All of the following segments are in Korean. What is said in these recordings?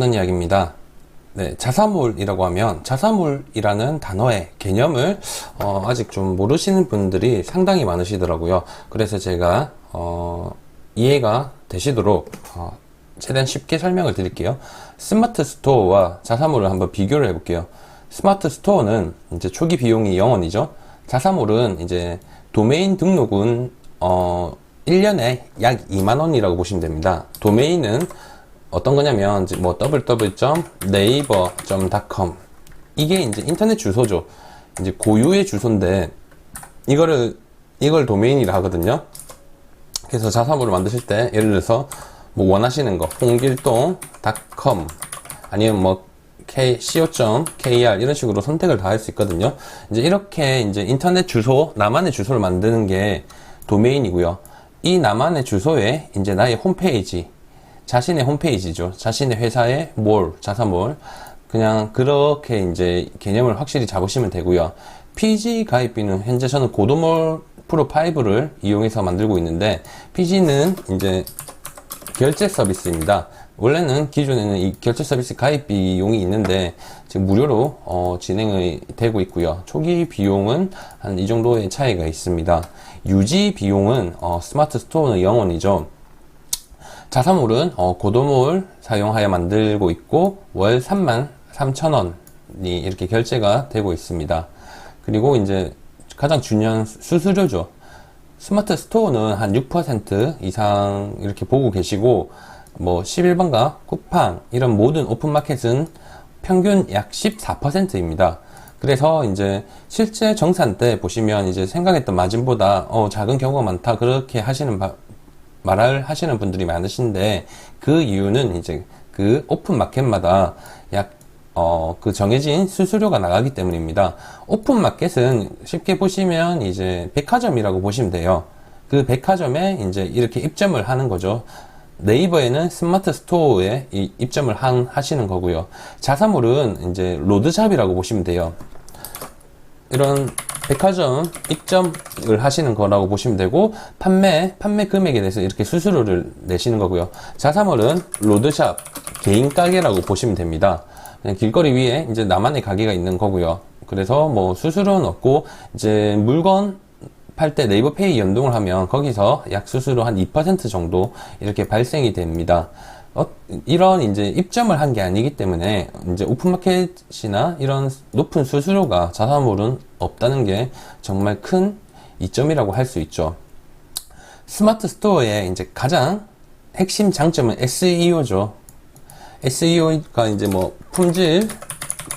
하는 이야기입니다. 네, 자사몰이라고 하면 자사몰이라는 단어의 개념을 어, 아직 좀 모르시는 분들이 상당히 많으시더라고요. 그래서 제가 어, 이해가 되시도록 어, 최대한 쉽게 설명을 드릴게요. 스마트 스토어와 자사몰을 한번 비교를 해볼게요. 스마트 스토어는 이제 초기 비용이 0원이죠. 자사몰은 이제 도메인 등록은 어 1년에 약 2만 원이라고 보시면 됩니다. 도메인은 어떤 거냐면 뭐 www.naver.com 이게 이제 인터넷 주소죠. 이제 고유의 주소인데 이거를 이걸 도메인이라 하거든요. 그래서 자사몰을 만드실 때 예를 들어서 뭐 원하시는 거 홍길동.com 아니면 뭐 co.kr 이런 식으로 선택을 다 할 수 있거든요. 이제 이렇게 이제 인터넷 주소 나만의 주소를 만드는 게 도메인이고요. 이 나만의 주소에 이제 나의 홈페이지 자신의 홈페이지죠. 자신의 회사의 몰 자사몰 그냥 그렇게 이제 개념을 확실히 잡으시면 되고요. PG 가입비는 현재 저는 고도몰 프로 5를 이용해서 만들고 있는데 PG는 이제 결제 서비스입니다. 원래는 기존에는 이 결제 서비스 가입 비용이 있는데 지금 무료로 어, 진행이 되고 있고요. 초기 비용은 한 이 정도의 차이가 있습니다. 유지 비용은 어, 스마트 스토어는 0원이죠. 자사몰은 어, 고도몰 사용하여 만들고 있고 월 3만 3천 원이 이렇게 결제가 되고 있습니다. 그리고 이제 가장 중요한 수수료죠. 스마트 스토어는 한 6% 이상 이렇게 보고 계시고 뭐 11번가 쿠팡 이런 모든 오픈마켓은 평균 약 14%입니다. 그래서 이제 실제 정산 때 보시면 이제 생각했던 마진보다 어 작은 경우가 많다 그렇게 하시는 바, 말을 하시는 분들이 많으신데 그 이유는 이제 그 오픈 마켓마다 약 어, 그 정해진 수수료가 나가기 때문입니다. 오픈 마켓은 쉽게 보시면 이제 백화점이라고 보시면 돼요. 그 백화점에 이제 이렇게 입점을 하는 거죠. 네이버에는 스마트 스토어에 이 입점을 한, 하시는 거고요. 자사몰은 이제 로드샵이라고 보시면 돼요. 이런 백화점 입점을 하시는 거라고 보시면 되고 판매 판매 금액에 대해서 이렇게 수수료를 내시는 거고요. 자사몰은 로드샵 개인 가게라고 보시면 됩니다. 그냥 길거리 위에 이제 나만의 가게가 있는 거고요. 그래서 뭐 수수료는 없고 이제 물건 팔 때 네이버 페이 연동을 하면 거기서 약 수수료 한 2% 정도 이렇게 발생이 됩니다. 어, 이런 이제 입점을 한 게 아니기 때문에 이제 오픈마켓이나 이런 높은 수수료가 자사몰은 없다는 게 정말 큰 이점이라고 할 수 있죠. 스마트 스토어의 이제 가장 핵심 장점은 SEO죠. SEO가 이제 뭐 품질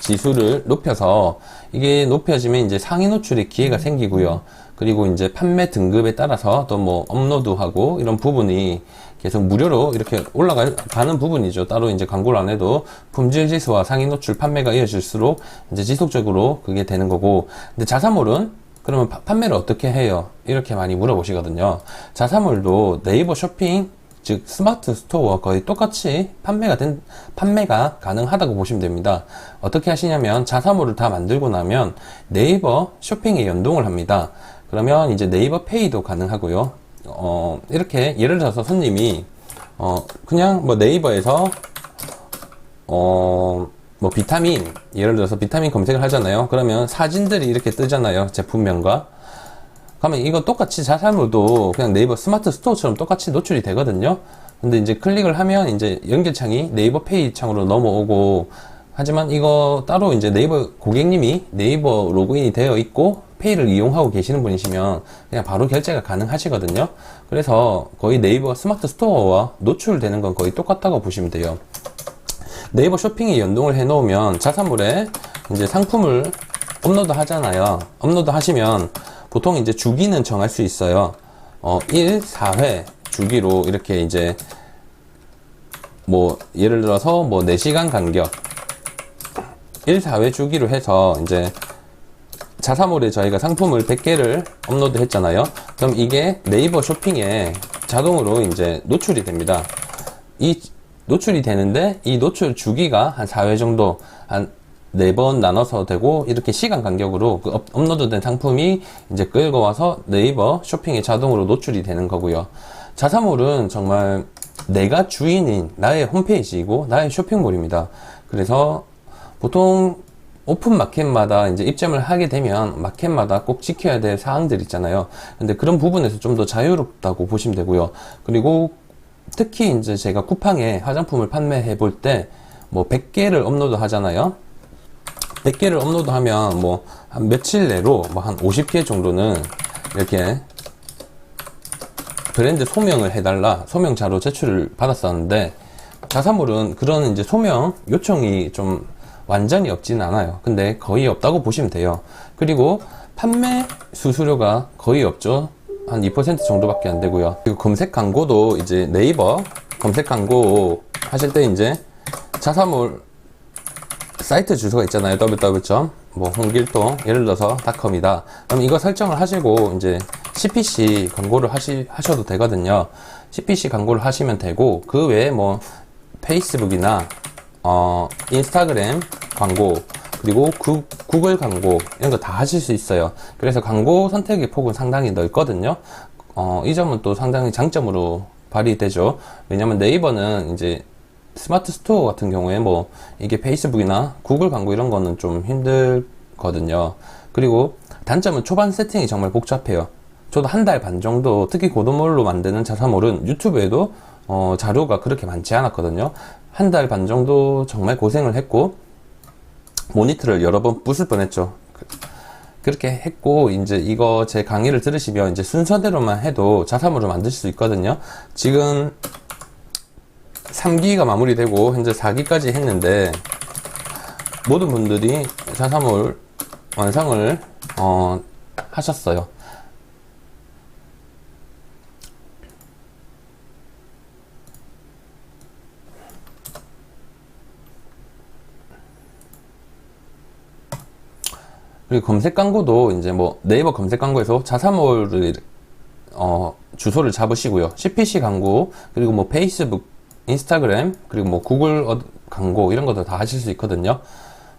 지수를 높여서 이게 높여지면 이제 상위 노출의 기회가 생기고요. 그리고 이제 판매 등급에 따라서 또 뭐 업로드하고 이런 부분이 계속 무료로 이렇게 올라가는 부분이죠. 따로 이제 광고를 안 해도 품질 지수와 상위 노출 판매가 이어질수록 이제 지속적으로 그게 되는 거고. 근데 자사몰은 그러면 파- 판매를 어떻게 해요? 이렇게 많이 물어보시거든요. 자사몰도 네이버 쇼핑 즉 스마트 스토어와 거의 똑같이 판매가 된 판매가 가능하다고 보시면 됩니다. 어떻게 하시냐면 자사몰을 다 만들고 나면 네이버 쇼핑에 연동을 합니다. 그러면 이제 네이버 페이도 가능하고요. 어, 이렇게 예를 들어서 손님이 어, 그냥 뭐 네이버에서 어, 뭐 비타민 예를 들어서 비타민 검색을 하잖아요. 그러면 사진들이 이렇게 뜨잖아요. 제품명과 그러면 이거 똑같이 자사몰도 그냥 네이버 스마트 스토어처럼 똑같이 노출이 되거든요. 근데 이제 클릭을 하면 이제 연결창이 네이버 페이 창으로 넘어오고 하지만 이거 따로 이제 네이버 고객님이 네이버 로그인이 되어 있고 페이를 이용하고 계시는 분이시면 그냥 바로 결제가 가능하시거든요. 그래서 거의 네이버 스마트 스토어와 노출되는 건 거의 똑같다고 보시면 돼요. 네이버 쇼핑에 연동을 해 놓으면 자사몰에 이제 상품을 업로드 하잖아요. 업로드 하시면 보통 이제 주기는 정할 수 있어요. 어, 1, 4회 주기로 이렇게 이제 뭐 예를 들어서 뭐 4시간 간격 1, 4회 주기로 해서 이제 자사몰에 저희가 상품을 100개를 업로드 했잖아요. 그럼 이게 네이버 쇼핑에 자동으로 이제 노출이 됩니다. 이 노출이 되는데 이 노출 주기가 한 4회 정도 한 네번 나눠서 되고 이렇게 시간 간격으로 그 업, 업로드된 상품이 이제 끌고 와서 네이버 쇼핑에 자동으로 노출이 되는 거고요. 자사몰은 정말 내가 주인인 나의 홈페이지이고 나의 쇼핑몰입니다. 그래서 보통 오픈 마켓마다 이제 입점을 하게 되면 마켓마다 꼭 지켜야 될 사항들 있잖아요. 근데 그런 부분에서 좀 더 자유롭다고 보시면 되고요. 그리고 특히 이제 제가 쿠팡에 화장품을 판매해 볼 때 뭐 100개를 업로드 하잖아요. 100개를 업로드 하면 뭐 한 며칠 내로 뭐 한 50개 정도는 이렇게 브랜드 소명을 해달라 소명자로 제출을 받았었는데 자사몰은 그런 이제 소명 요청이 좀 완전히 없지는 않아요. 근데 거의 없다고 보시면 돼요. 그리고 판매 수수료가 거의 없죠. 한 2% 정도밖에 안 되고요. 그리고 검색 광고도 이제 네이버 검색 광고 하실 때 이제 자사몰 사이트 주소가 있잖아요. www. 뭐 홍길동 예를 들어서 닷컴이다. 그럼 이거 설정을 하시고 이제 CPC 광고를 하시 하셔도 되거든요. CPC 광고를 하시면 되고 그 외에 뭐 페이스북이나 어 인스타그램 광고 그리고 구, 구글 광고 이런 거 다 하실 수 있어요. 그래서 광고 선택의 폭은 상당히 넓거든요. 어, 이 점은 또 상당히 장점으로 발휘되죠. 왜냐면 네이버는 이제 스마트 스토어 같은 경우에 뭐 이게 페이스북이나 구글 광고 이런 거는 좀 힘들거든요. 그리고 단점은 초반 세팅이 정말 복잡해요. 저도 한 달 반 정도 특히 고도몰로 만드는 자사몰은 유튜브에도 어, 자료가 그렇게 많지 않았거든요. 한 달 반 정도 정말 고생을 했고 모니터를 여러 번 부술 뻔했죠. 그- 그렇게 했고 이제 이거 제 강의를 들으시면 이제 순서대로만 해도 자사몰을 만드실 수 있거든요. 지금 3기가 마무리되고 현재 4기까지 했는데 모든 분들이 자사몰 완성을 어, 하셨어요. 그리고 검색 광고도 이제 뭐 네이버 검색 광고에서 자사몰을 어, 주소를 잡으시고요. CPC 광고 그리고 뭐 페이스북, 인스타그램 그리고 뭐 구글 어- 광고 이런 것도 다 하실 수 있거든요.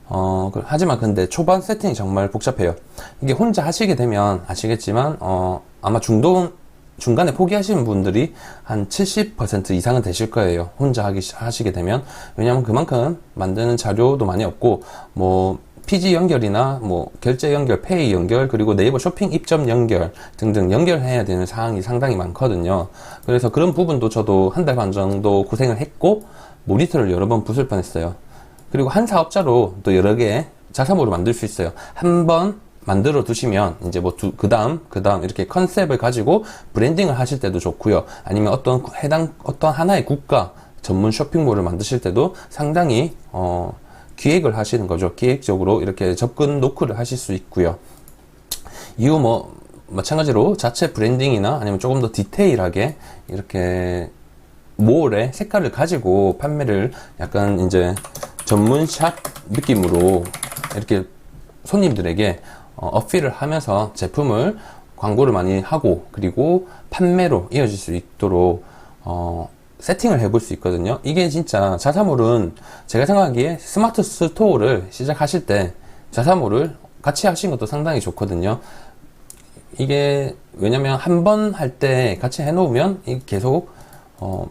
어, 그- 하지만 근데 초반 세팅이 정말 복잡해요. 이게 혼자 하시게 되면 아시겠지만 어, 아마 중동 중간에 포기하시는 분들이 한 70% 이상은 되실 거예요. 혼자 하기 시- 하시게 되면 왜냐하면 그만큼 만드는 자료도 많이 없고 뭐 PG 연결이나 뭐 결제 연결, 페이 연결, 그리고 네이버 쇼핑 입점 연결 등등 연결해야 되는 사항이 상당히 많거든요. 그래서 그런 부분도 저도 한 달 반 정도 고생을 했고 모니터를 여러 번 부술 뻔했어요. 그리고 한 사업자로 또 여러 개 자사몰을 만들 수 있어요. 한번 만들어 두시면 이제 뭐 그 다음 그 다음 이렇게 컨셉을 가지고 브랜딩을 하실 때도 좋고요. 아니면 어떤 해당 어떤 하나의 국가 전문 쇼핑몰을 만드실 때도 상당히 어 기획을 하시는 거죠. 기획적으로 이렇게 접근 노크를 하실 수 있고요. 이후 뭐 마찬가지로 자체 브랜딩이나 아니면 조금 더 디테일하게 이렇게 몰의 색깔을 가지고 판매를 약간 이제 전문 샵 느낌으로 이렇게 손님들에게 어, 어필을 하면서 제품을 광고를 많이 하고 그리고 판매로 이어질 수 있도록 어, 세팅을 해볼 수 있거든요. 이게 진짜 자사몰은 제가 생각하기에 스마트 스토어를 시작하실 때 자사몰을 같이 하신 것도 상당히 좋거든요. 이게 왜냐면 한 번 할 때 같이 해놓으면 이 계속 어,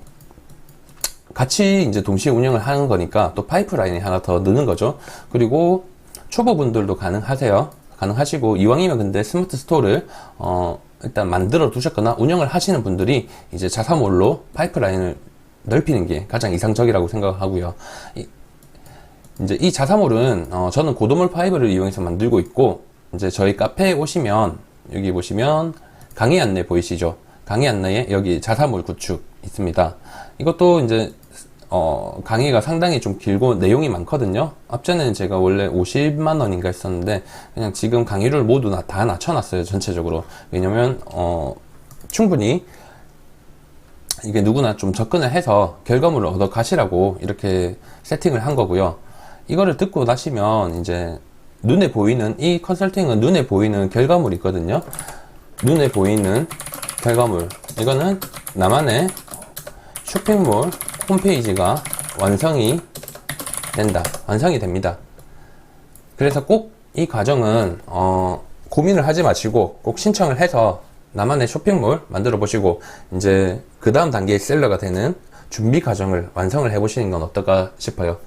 같이 이제 동시에 운영을 하는 거니까 또 파이프라인이 하나 더 느는 거죠. 그리고 초보분들도 가능하세요. 가능하시고 이왕이면 근데 스마트 스토어를 어 일단 만들어 두셨거나 운영을 하시는 분들이 이제 자사몰로 파이프라인을 넓히는 게 가장 이상적이라고 생각하고요. 이, 이제 이 자사몰은 어, 저는 고도몰 파이브를 이용해서 만들고 있고 이제 저희 카페에 오시면 여기 보시면 강의 안내 보이시죠? 강의 안내에 여기 자사몰 구축 있습니다. 이것도 이제 어, 강의가 상당히 좀 길고 내용이 많거든요. 앞전에는 제가 원래 50만 원인가 했었는데 그냥 지금 강의를 모두 나- 다 낮춰놨어요 전체적으로. 왜냐면 어, 충분히 이게 누구나 좀 접근을 해서 결과물을 얻어 가시라고 이렇게 세팅을 한 거고요. 이거를 듣고 나시면 이제 눈에 보이는 이 컨설팅은 눈에 보이는 결과물이 있거든요. 눈에 보이는 결과물. 이거는 나만의 쇼핑몰 홈페이지가 완성이 된다. 완성이 됩니다. 그래서 꼭 이 과정은 어, 고민을 하지 마시고 꼭 신청을 해서 나만의 쇼핑몰 만들어 보시고 이제 그 다음 단계의 셀러가 되는 준비 과정을 완성을 해 보시는 건 어떨까 싶어요.